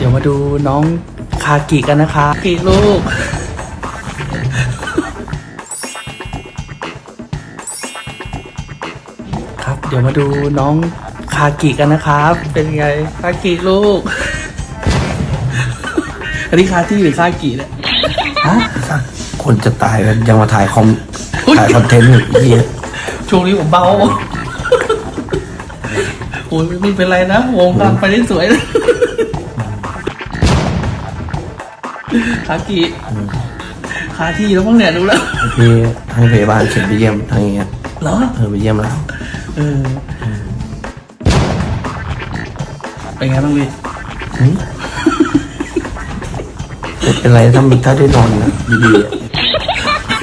เดี๋ยวมาดูน้องคากิกันนะคะคากิลูก ครับ เดี๋ยวมาดูน้องคากิกันนะครับ เป็นไงคากิลูก อันนี้คาที่หรือคากิเนี่ยฮะคนจะตายแล้วยังมาถ่ายคอมอุ๊ยถ่ายคอนเทนต์อีกเหี้ยช่วงนี้ผมเบาโอ้ยไม่เป็นไรนะวงกำลังไปได้สวยเลย คากิคาที่แล้วมั้งเนี่ยดูแล้วพี่ให้พยาบาลเข็นไปเยี่ยมทางอย่างเงี้ยเหรอเออไปเยี่ยมแล้วเออเป็นไงบ้างพี่หึไม่เป็นไรถ้ามีถ้าได้นอนนะดีๆอะ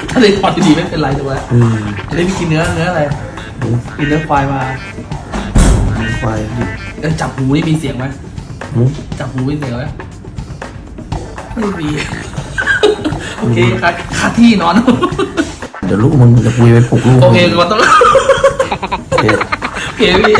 ถ้าได้พอดีๆไม่เป็นไรถูกไหมอืมจะได้ไปกินเนื้อเนื้ออะไรกินเนื้อควายมาควายดิเออจับหูนี่มีเสียงไหมหึจับหูมีเสียงไหม ไม่มีโอเคค่ะคาที่นอน เดี๋ยวลูกมึงจะคุยไปปลุกลูกโอมึงเคก็ต้องโอเค โอเคพี่